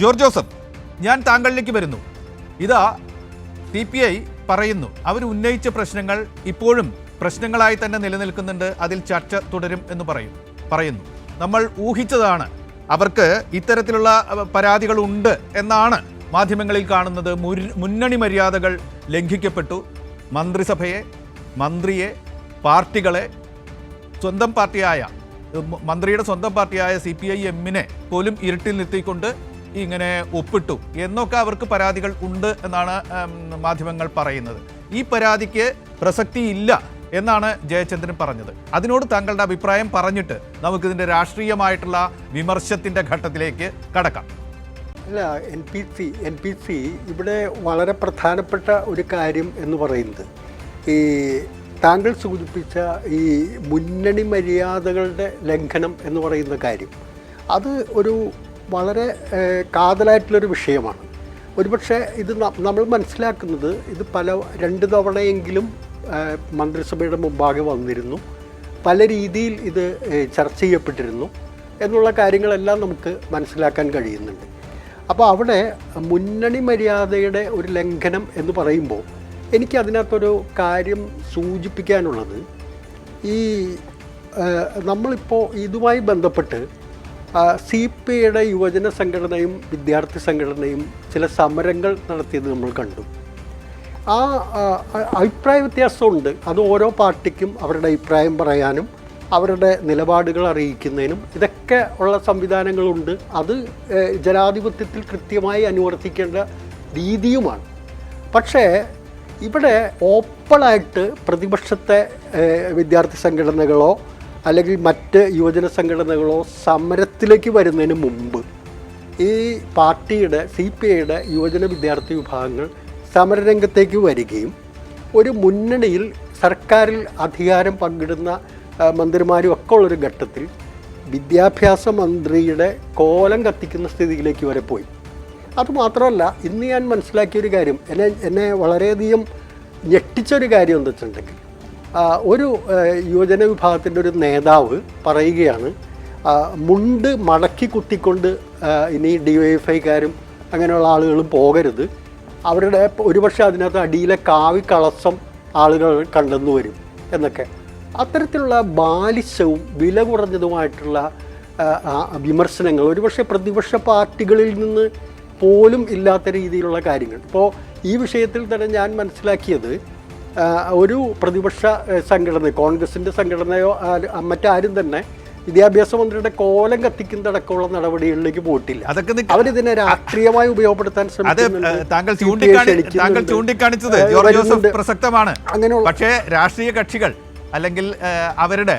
George Joseph ഞാൻ താങ്കളിലേക്ക് വരുന്നു. ഇതാ സി പി ഐ പറയുന്നു. അവർ ഉന്നയിച്ച പ്രശ്നങ്ങൾ ഇപ്പോഴും പ്രശ്നങ്ങളായി തന്നെ നിലനിൽക്കുന്നുണ്ട്. അതിൽ ചർച്ച തുടരും എന്ന് പറയും പറയുന്നു. നമ്മൾ ഊഹിച്ചതാണ് അവർക്ക് ഇത്തരത്തിലുള്ള പരാതികളുണ്ട് എന്നാണ് മാധ്യമങ്ങളിൽ കാണുന്നത്. മുന്നണി മര്യാദകൾ ലംഘിക്കപ്പെട്ടു. മന്ത്രിസഭയെ മന്ത്രിയെ പാർട്ടികളെ സ്വന്തം പാർട്ടിയായ മന്ത്രിയുടെ സ്വന്തം പാർട്ടിയായ സി പി ഐ എമ്മിനെ പോലും ഇരുട്ടിൽ നിർത്തിക്കൊണ്ട് ഇങ്ങനെ ഒപ്പിട്ടു. എന്നൊക്കെ അവർക്ക് പരാതികൾ ഉണ്ട് എന്നാണ് മാധ്യമങ്ങൾ പറയുന്നത്. ഈ പരാതിക്ക് പ്രസക്തിയില്ല എന്നാണ് ജയചന്ദ്രൻ പറഞ്ഞത്. അതിനോട് താങ്കളുടെ അഭിപ്രായം പറഞ്ഞിട്ട് നമുക്കിതിന്റെ രാഷ്ട്രീയമായിട്ടുള്ള വിമർശത്തിന്റെ ഘട്ടത്തിലേക്ക് കടക്കാം. അല്ല N P C N P C ഇവിടെ വളരെ പ്രധാനപ്പെട്ട ഒരു കാര്യം എന്ന് പറയുന്നത് ഈ താങ്കൾ സൂചിപ്പിച്ച ഈ മുന്നണി മര്യാദകളുടെ ലംഘനം എന്ന് പറയുന്ന കാര്യം. അത് ഒരു വളരെ കാതലായിട്ടുള്ളൊരു വിഷയമാണ്. ഒരുപക്ഷെ ഇത് നമ്മൾ മനസ്സിലാക്കുന്നത് ഇത് പല രണ്ട് തവണയെങ്കിലും മന്ത്രിസഭയുടെ മുമ്പാകെ വന്നിരുന്നു. പല രീതിയിൽ ഇത് ചർച്ച ചെയ്യപ്പെട്ടിരുന്നു. എന്നുള്ള കാര്യങ്ങളെല്ലാം നമുക്ക് മനസ്സിലാക്കാൻ കഴിയുന്നുണ്ട്. അപ്പോൾ അവിടെ മുന്നണി മര്യാദയുടെ ഒരു ലംഘനം എന്ന് പറയുമ്പോൾ എനിക്ക് അതിനകത്തൊരു കാര്യം സൂചിപ്പിക്കാനുള്ളത് ഈ നമ്മളിപ്പോൾ ഇതുമായി ബന്ധപ്പെട്ട് സി പി ഐയുടെ യുവജന സംഘടനയും വിദ്യാർത്ഥി സംഘടനയും ചില സമരങ്ങൾ നടത്തിയത് നമ്മൾ കണ്ടു. ആ അഭിപ്രായ വ്യത്യാസമുണ്ട്. അത് ഓരോ പാർട്ടിക്കും അവരുടെ അഭിപ്രായം പറയാനും അവരുടെ നിലപാടുകൾ അറിയിക്കുന്നതിനും ഇതൊക്കെ ഉള്ള സംവിധാനങ്ങളുണ്ട്. അത് ജനാധിപത്യത്തിൽ കൃത്യമായി അനുവർത്തിക്കേണ്ട രീതിയുമാണ്. പക്ഷേ ഇവിടെ ഓപ്പണായിട്ട് പ്രതിപക്ഷത്തെ വിദ്യാർത്ഥി സംഘടനകളോ അല്ലെങ്കിൽ മറ്റ് യുവജന സംഘടനകളോ സമരത്തിലേക്ക് വരുന്നതിന് മുമ്പ് ഈ പാർട്ടിയുടെ സി പി ഐയുടെ യുവജന വിദ്യാർത്ഥി വിഭാഗങ്ങൾ സമരരംഗത്തേക്ക് വരികയും ഒരു മുന്നണിയിൽ സർക്കാരിൽ അധികാരം പങ്കിടുന്ന മന്ത്രിമാരും ഒക്കെ ഉള്ളൊരു ഘട്ടത്തിൽ വിദ്യാഭ്യാസ മന്ത്രിയുടെ കോലം കത്തിക്കുന്ന സ്ഥിതിയിലേക്ക് വരെ പോയി. അതുമാത്രമല്ല ഇന്ന് ഞാൻ മനസ്സിലാക്കിയൊരു കാര്യം എന്നെ എന്നെ വളരെയധികം ഞെട്ടിച്ചൊരു കാര്യം എന്താ വെച്ചിട്ടുണ്ടെങ്കിൽ ഒരു യുവജന വിഭാഗത്തിന്റെ ഒരു നേതാവ് പറയുകയാണ് മുണ്ട് മടക്കി കുത്തിക്കൊണ്ട് ഇനി ഡി വൈ എഫ് ഐക്കാരും അങ്ങനെയുള്ള ആളുകളും പോകരുത്. അവരുടെ ഒരുപക്ഷെ അതിനകത്ത് അടിയിലെ കാവി കളസം ആളുകൾ കണ്ടെന്നു വരും എന്നൊക്കെ. അത്തരത്തിലുള്ള ബാലിശവും വില കുറഞ്ഞതുമായിട്ടുള്ള വിമർശനങ്ങൾ ഒരുപക്ഷെ പ്രതിപക്ഷ പാർട്ടികളിൽ നിന്ന് പോലും ഇല്ലാത്ത രീതിയിലുള്ള കാര്യങ്ങൾ. ഇപ്പോൾ ഈ വിഷയത്തിൽ തന്നെ ഞാൻ മനസ്സിലാക്കിയത് ഒരു പ്രതിപക്ഷ സംഘടന കോൺഗ്രസിന്റെ സംഘടനയോ മറ്റാരും തന്നെ വിദ്യാഭ്യാസ മന്ത്രിയുടെ കോലം കത്തിക്കുന്നതടക്കമുള്ള നടപടികളിലേക്ക് പോയിട്ടില്ല. അതൊക്കെ അവരിതിനെ രാഷ്ട്രീയമായി ഉപയോഗപ്പെടുത്താൻ ശ്രമിക്കുന്നത് താങ്കൾ ചൂണ്ടിക്കാണിച്ചത് ജോർജ് ജോസഫ് പ്രസക്തമാണ്. അങ്ങനെയുള്ള പക്ഷേ രാഷ്ട്രീയ കക്ഷികൾ അല്ലെങ്കിൽ അവരുടെ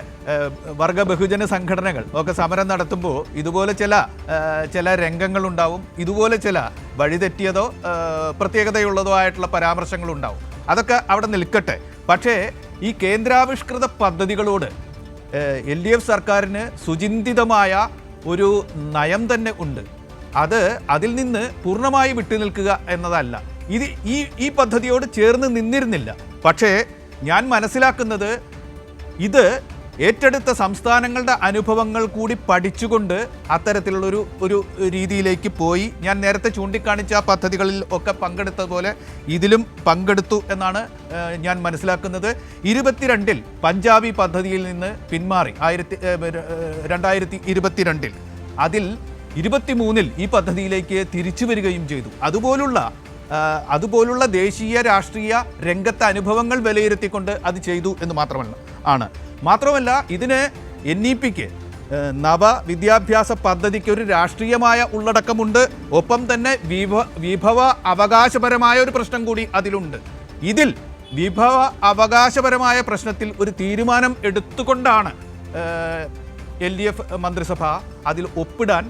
വർഗ ബഹുജന സംഘടനകൾ ഒക്കെ സമരം നടത്തുമ്പോൾ ഇതുപോലെ ചില ചില രംഗങ്ങളുണ്ടാവും ഇതുപോലെ ചില വഴിതെറ്റിയതോ പ്രത്യേകതയുള്ളതോ ആയിട്ടുള്ള പരാമർശങ്ങൾ ഉണ്ടാവും. അതൊക്കെ അവിടെ നിൽക്കട്ടെ. പക്ഷേ ഈ കേന്ദ്രാവിഷ്കൃത പദ്ധതികളോട് എൽ ഡി എഫ് സർക്കാരിന് സുചിന്തിതമായ ഒരു നയം തന്നെ ഉണ്ട്. അത് അതിൽ നിന്ന് പൂർണമായി വിട്ടുനിൽക്കുക എന്നതല്ല. ഇത് ഈ ഈ പദ്ധതിയോട് ചേർന്ന് നിന്നിരുന്നില്ല. പക്ഷേ ഞാൻ മനസ്സിലാക്കുന്നത് ഇത് ഏറ്റെടുത്ത സംസ്ഥാനങ്ങളുടെ അനുഭവങ്ങൾ കൂടി പഠിച്ചുകൊണ്ട് അത്തരത്തിലുള്ളൊരു ഒരു രീതിയിലേക്ക് പോയി. ഞാൻ നേരത്തെ ചൂണ്ടിക്കാണിച്ച പദ്ധതികളിൽ ഒക്കെ പങ്കെടുത്തതുപോലെ ഇതിലും പങ്കെടുത്തു എന്നാണ് ഞാൻ മനസ്സിലാക്കുന്നത്. ഇരുപത്തിരണ്ടിൽ പഞ്ചാബി പദ്ധതിയിൽ നിന്ന് പിന്മാറി. ആയിരത്തി രണ്ടായിരത്തി ഇരുപത്തിരണ്ടിൽ. അതിൽ ഇരുപത്തിമൂന്നിൽ ഈ പദ്ധതിയിലേക്ക് തിരിച്ചു വരികയും ചെയ്തു. അതുപോലുള്ള അതുപോലുള്ള ദേശീയ രാഷ്ട്രീയ രംഗത്തെ അനുഭവങ്ങൾ വിലയിരുത്തിക്കൊണ്ട് അത് ചെയ്തു എന്ന് മാത്രമല്ല ആണ്. മാത്രമല്ല ഇതിന് എൻ ഇ പിക്ക് നവ വിദ്യാഭ്യാസ പദ്ധതിക്ക് ഒരു രാഷ്ട്രീയമായ ഉള്ളടക്കമുണ്ട്. ഒപ്പം തന്നെ വിഭ വിഭവ അവകാശപരമായ ഒരു പ്രശ്നം കൂടി അതിലുണ്ട്. ഇതിൽ വിഭവ അവകാശപരമായ പ്രശ്നത്തിൽ ഒരു തീരുമാനം എടുത്തുകൊണ്ടാണ് എൽ ഡി എഫ് മന്ത്രിസഭ അതിൽ ഒപ്പിടാൻ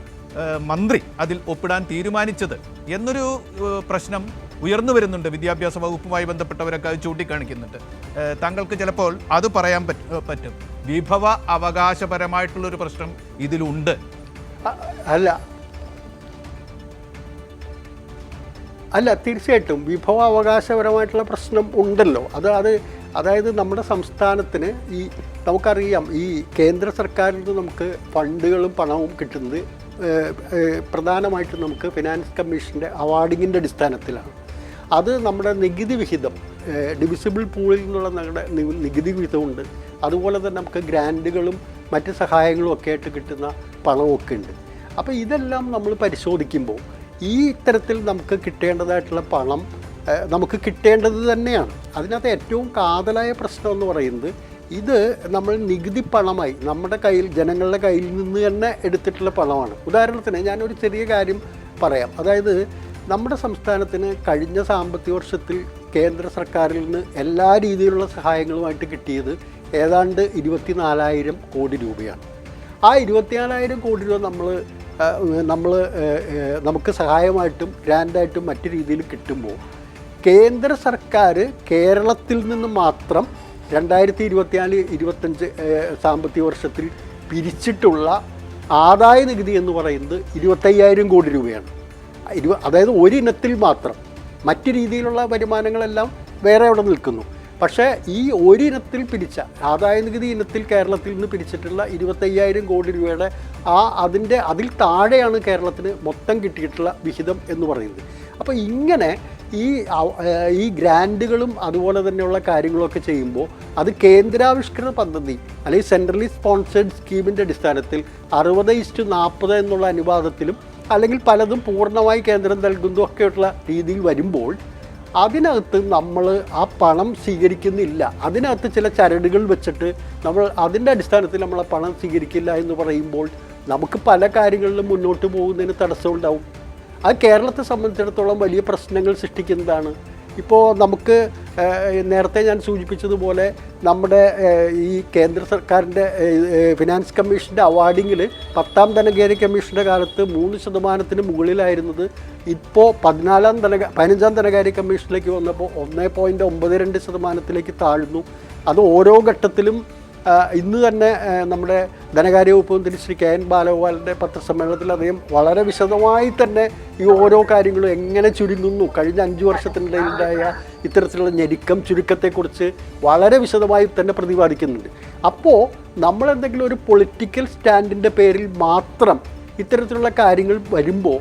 മന്ത്രി അതിൽ ഒപ്പിടാൻ തീരുമാനിച്ചത്. എന്നൊരു പ്രശ്നം ഉയർന്നു വരുന്നുണ്ട്. വിദ്യാഭ്യാസ വകുപ്പുമായി ബന്ധപ്പെട്ടവരൊക്കെ അത് ചൂണ്ടിക്കാണിക്കുന്നുണ്ട്. താങ്കൾക്ക് ചിലപ്പോൾ അത് പറയാൻ പറ്റ- വിഭവ അവകാശപരമായിട്ടുള്ളൊരു പ്രശ്നം ഇതിലുണ്ട്. അല്ല. അല്ല തീർച്ചയായിട്ടും വിഭവ അവകാശപരമായിട്ടുള്ള പ്രശ്നം ഉണ്ടല്ലോ. അത് അത് അതായത് നമ്മുടെ സംസ്ഥാനത്തിന് ഈ നമുക്കറിയാം ഈ കേന്ദ്ര സർക്കാരിൽ നിന്ന് നമുക്ക് ഫണ്ടുകളും പണവും കിട്ടുന്നത് പ്രധാനമായിട്ടും നമുക്ക് ഫിനാൻസ് കമ്മീഷന്റെ അവാർഡിങ്ങിന്റെ അടിസ്ഥാനത്തിലാണ്. അത് നമ്മുടെ നികുതി വിഹിതം ഡിവിസിബിൾ പൂളിൽ നിന്നുള്ള നമ്മുടെ നികുതി വിഹിതമുണ്ട്. അതുപോലെ തന്നെ നമുക്ക് ഗ്രാൻഡുകളും മറ്റ് സഹായങ്ങളും ഒക്കെ ആയിട്ട് കിട്ടുന്ന പണമൊക്കെ ഉണ്ട്. അപ്പോൾ ഇതെല്ലാം നമ്മൾ പരിശോധിക്കുമ്പോൾ ഈ ഇത്തരത്തിൽ നമുക്ക് കിട്ടേണ്ടതായിട്ടുള്ള പണം നമുക്ക് കിട്ടേണ്ടത് തന്നെയാണ്. അതിനകത്ത് ഏറ്റവും കാതലായ പ്രശ്നം എന്ന് പറയുന്നത് ഇത് നമ്മൾ നികുതി പണമായി നമ്മുടെ കയ്യിൽ ജനങ്ങളുടെ കയ്യിൽ നിന്ന് തന്നെ എടുത്തിട്ടുള്ള പണമാണ്. ഉദാഹരണത്തിന് ഞാനൊരു ചെറിയ കാര്യം പറയാം. അതായത് നമ്മുടെ സംസ്ഥാനത്തിന് കഴിഞ്ഞ സാമ്പത്തിക വർഷത്തിൽ കേന്ദ്ര സർക്കാരിൽ നിന്ന് എല്ലാ രീതിയിലുള്ള സഹായങ്ങളുമായിട്ട് കിട്ടിയത് ഏതാണ്ട് ഇരുപത്തിനാലായിരം കോടി രൂപയാണ്. ആ ഇരുപത്തിനാലായിരം കോടി രൂപ നമ്മൾ നമ്മൾ നമുക്ക് സഹായമായിട്ടും ഗ്രാൻഡായിട്ടും മറ്റു രീതിയിൽ കിട്ടുമ്പോൾ കേന്ദ്ര സർക്കാർ കേരളത്തിൽ നിന്ന് മാത്രം രണ്ടായിരത്തി ഇരുപത്തിനാല് ഇരുപത്തഞ്ച് സാമ്പത്തിക വർഷത്തിൽ പിരിച്ചിട്ടുള്ള ആദായ നികുതി എന്ന് പറയുന്നത് ഇരുപത്തയ്യായിരം കോടി രൂപയാണ്. ഇരുപ അതായത് ഒരിനത്തിൽ മാത്രം മറ്റു രീതിയിലുള്ള വരുമാനങ്ങളെല്ലാം വേറെ അവിടെ നിൽക്കുന്നു. പക്ഷേ ഈ ഒരിനത്തിൽ പിരിച്ച ആദായ നികുതി ഇനത്തിൽ കേരളത്തിൽ നിന്ന് പിരിച്ചിട്ടുള്ള ഇരുപത്തയ്യായിരം കോടി രൂപയുടെ ആ അതിന്റെ അതിൽ താഴെയാണ് കേരളത്തിന് മൊത്തം കിട്ടിയിട്ടുള്ള വിഹിതം എന്ന് പറയുന്നത്. അപ്പോൾ ഇങ്ങനെ ഈ ഈ ഗ്രാൻഡുകളും അതുപോലെ തന്നെയുള്ള കാര്യങ്ങളൊക്കെ ചെയ്യുമ്പോൾ അത് കേന്ദ്രാവിഷ്കൃത പദ്ധതി അല്ലെങ്കിൽ സെൻട്രലി സ്പോൺസേഡ് സ്കീമിന്റെ അടിസ്ഥാനത്തിൽ അറുപത് ഇസ്റ്റു നാൽപ്പത് എന്നുള്ള അനുപാതത്തിലും അല്ലെങ്കിൽ പലതും പൂർണമായി കേന്ദ്രം നൽകുന്നതും ഒക്കെയുള്ള രീതിയിൽ വരുമ്പോൾ അതിനകത്ത് നമ്മൾ ആ പണം സ്വീകരിക്കുന്നില്ല. അതിനകത്ത് ചില ചരടുകൾ വെച്ചിട്ട് നമ്മൾ അതിന്റെ അടിസ്ഥാനത്തിൽ നമ്മൾ ആ പണം സ്വീകരിക്കില്ല എന്ന് പറയുമ്പോൾ നമുക്ക് പല കാര്യങ്ങളിലും മുന്നോട്ട് പോകുന്നതിന് തടസ്സമുണ്ടാവും അത് കേരളത്തെ സംബന്ധിച്ചിടത്തോളം വലിയ പ്രശ്നങ്ങൾ സൃഷ്ടിക്കുന്നതാണ്. ഇപ്പോൾ നമുക്ക് നേരത്തെ ഞാൻ സൂചിപ്പിച്ചതുപോലെ നമ്മുടെ ഈ കേന്ദ്ര സർക്കാരിന്റെ ഫിനാൻസ് കമ്മീഷന്റെ അവാർഡിങ്ങിൽ പത്താം ധനകാര്യ കമ്മീഷന്റെ കാലത്ത് മൂന്ന് ശതമാനത്തിന് മുകളിലായിരുന്നത് ഇപ്പോൾ പതിനാലാം ധന പതിനഞ്ചാം ധനകാര്യ കമ്മീഷനിലേക്ക് വന്നപ്പോൾ ഒന്ന് പോയിന്റ് ഒമ്പത് രണ്ട് ശതമാനത്തിലേക്ക് താഴ്ന്നു. അത് ഓരോ ഘട്ടത്തിലും ഇന്ന് തന്നെ നമ്മുടെ ധനകാര്യ വകുപ്പ് മന്ത്രി ശ്രീ കെ എൻ ബാലഗോപാലിന്റെ പത്രസമ്മേളനത്തിൽ അദ്ദേഹം വളരെ വിശദമായി തന്നെ ഈ ഓരോ കാര്യങ്ങളും എങ്ങനെ ചുരുങ്ങുന്നു കഴിഞ്ഞ അഞ്ച് വർഷത്തിനിടയിലുണ്ടായ ഇത്തരത്തിലുള്ള ഞെരുക്കം ചുരുക്കത്തെക്കുറിച്ച് വളരെ വിശദമായി തന്നെ പ്രതിപാദിക്കുന്നുണ്ട്. അപ്പോൾ നമ്മളെന്തെങ്കിലും ഒരു പൊളിറ്റിക്കൽ സ്റ്റാൻഡിന്റെ പേരിൽ മാത്രം ഇത്തരത്തിലുള്ള കാര്യങ്ങൾ വരുമ്പോൾ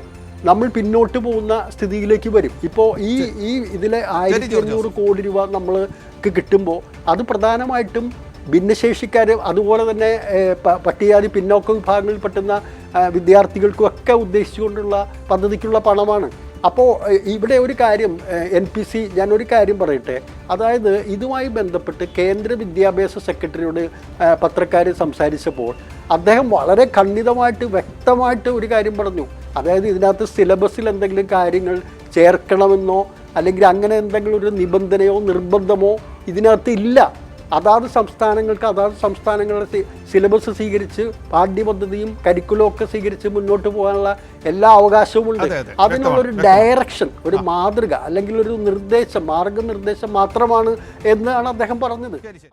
നമ്മൾ പിന്നോട്ട് പോകുന്ന സ്ഥിതിയിലേക്ക് വരും. ഇപ്പോൾ ഈ ഈ ഇതിലെ ആയിരത്തി അഞ്ഞൂറ് കോടി രൂപ നമ്മൾക്ക് കിട്ടുമ്പോൾ അത് പ്രധാനമായിട്ടും ഭിന്നശേഷിക്കാർ അതുപോലെ തന്നെ പട്ടികജാതി പിന്നോക്ക വിഭാഗങ്ങളിൽ പെട്ടുന്ന വിദ്യാർത്ഥികൾക്കും ഒക്കെ ഉദ്ദേശിച്ചുകൊണ്ടുള്ള പദ്ധതിക്കുള്ള പണമാണ്. അപ്പോൾ ഇവിടെ ഒരു കാര്യം എൻ പി സി ഞാനൊരു കാര്യം പറയട്ടെ. അതായത് ഇതുമായി ബന്ധപ്പെട്ട് കേന്ദ്ര വിദ്യാഭ്യാസ സെക്രട്ടറിയോട് പത്രക്കാർ സംസാരിച്ചപ്പോൾ അദ്ദേഹം വളരെ ഖണ്ഡിതമായിട്ട് വ്യക്തമായിട്ട് ഒരു കാര്യം പറഞ്ഞു. അതായത് ഇതിനകത്ത് സിലബസിൽ എന്തെങ്കിലും കാര്യങ്ങൾ ചേർക്കണമെന്നോ അല്ലെങ്കിൽ അങ്ങനെ എന്തെങ്കിലും ഒരു നിബന്ധനയോ നിർബന്ധമോ ഇതിനകത്ത് ഇല്ല. അതാത് സംസ്ഥാനങ്ങൾക്ക് അതാത് സംസ്ഥാനങ്ങളുടെ സിലബസ് സ്വീകരിച്ച് പാഠ്യപദ്ധതിയും കരിക്കുലവും ഒക്കെ സ്വീകരിച്ച് മുന്നോട്ട് പോകാനുള്ള എല്ലാ അവകാശവും ഉണ്ട് അതെ, അതെ. അതിനുള്ള ഒരു ഡയറക്ഷൻ ഒരു മാതൃക അല്ലെങ്കിൽ ഒരു നിർദ്ദേശം മാർഗനിർദ്ദേശം മാത്രമാണ് എന്നാണ് അദ്ദേഹം പറഞ്ഞത്.